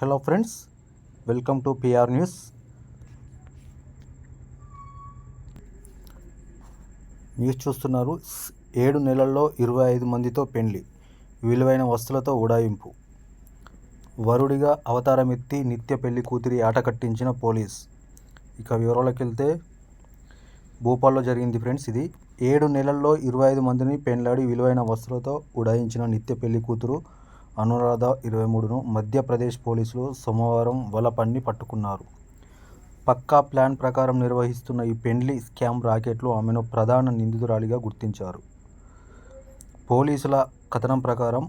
Hello friends welcome to PR news. News చూస్తున్నారు ఏడు నెలల్లో ఇరవై ఐదు మందితో పెండ్లి విలువైన వస్తులతో ఉడాయింపు వరుడిగా అవతారమెత్తి నిత్య పెళ్ళి కూతురి ఆట కట్టించిన పోలీస్. ఇక వివరాలకు వెళ్తే భూపాల్లో జరిగింది ఫ్రెండ్స్ ఇది. ఏడు నెలల్లో ఇరవై ఐదు మందిని పెండ్లాడి విలువైన వస్తువులతో ఉడాయించిన నిత్య పెళ్ళి కూతురు అనురాధ ఇరవై మూడును మధ్యప్రదేశ్ పోలీసులు సోమవారం వలపన్ని పట్టుకున్నారు. పక్కా ప్లాన్ ప్రకారం నిర్వహిస్తున్న ఈ పెండ్లి స్కామ్ రాకెట్లో ఆమెను ప్రధాన నిందితురాలిగా గుర్తించారు. పోలీసుల కథనం ప్రకారం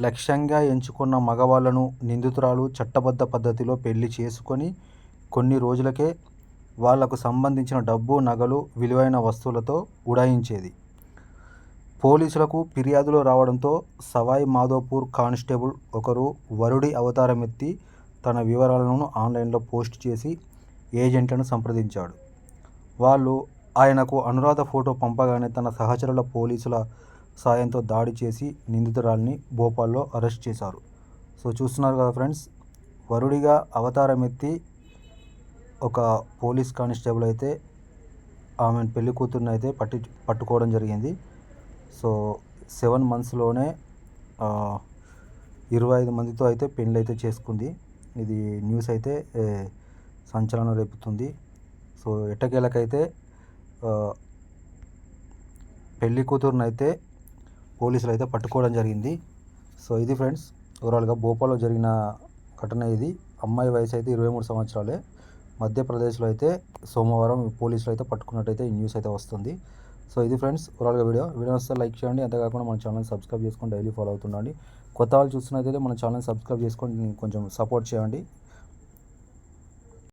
లక్ష్యంగా ఎంచుకున్న మగవాళ్ళను నిందితురాలు చట్టబద్ధ పద్ధతిలో పెళ్ళి చేసుకొని కొన్ని రోజులకే వాళ్ళకు సంబంధించిన డబ్బు నగలు విలువైన వస్తువులతో ఉడాయించేది. పోలీసులకు ఫిర్యాదులు రావడంతో సవాయ్ మాధోపూర్ కానిస్టేబుల్ ఒకరు వరుడి అవతారం ఎత్తి తన వివరాలను ఆన్లైన్లో పోస్ట్ చేసి ఏజెంట్లను సంప్రదించాడు. వాళ్ళు ఆయనకు అనురాధ ఫోటో పంపగానే తన సహచరుల పోలీసుల సాయంతో దాడి చేసి నిందితురాల్ని భోపాల్లో అరెస్ట్ చేశారు. సో చూస్తున్నారు కదా ఫ్రెండ్స్ వరుడిగా అవతారం ఎత్తి ఒక పోలీస్ కానిస్టేబుల్ అయితే ఆమె పెళ్ళి కూతుర్ని అయితే పట్టి పట్టుకోవడం జరిగింది. సో సెవెన్ మంత్స్లోనే ఇరవై ఐదు మందితో అయితే పెళ్ళి అయితే చేసుకుంది. ఇది న్యూస్ అయితే సంచలనం రేపుతుంది. సో ఎట్టకేలకైతే ఆ, పెళ్ళి కూతురుని అయితే పోలీసులు అయితే పట్టుకోవడం జరిగింది. సో ఇది ఫ్రెండ్స్ ఓవరాల్గా భోపాల్లో జరిగిన ఘటన ఇది. అమ్మాయి వయసు అయితే ఇరవై మూడు సంవత్సరాలే. మధ్యప్రదేశ్లో అయితే సోమవారం పోలీసులు అయితే పట్టుకున్నట్టయితే ఈ న్యూస్ అయితే వస్తుంది. సో ఇది ఫ్రెండ్స్ ఓవరాల్గా వీడియో. వీడియో వస్తే లైక్ చేయండి. అంతేకాకుండా మన ఛానల్ సబ్స్క్రైబ్ చేసుకొని డైలీ ఫాలో అవుతుండండి. కొత్త వాళ్ళు చూస్తున్నట్టయితే మన ఛానల్ సబ్స్క్రైబ్ చేసుకొని కొంచెం సపోర్ట్ చేయండి.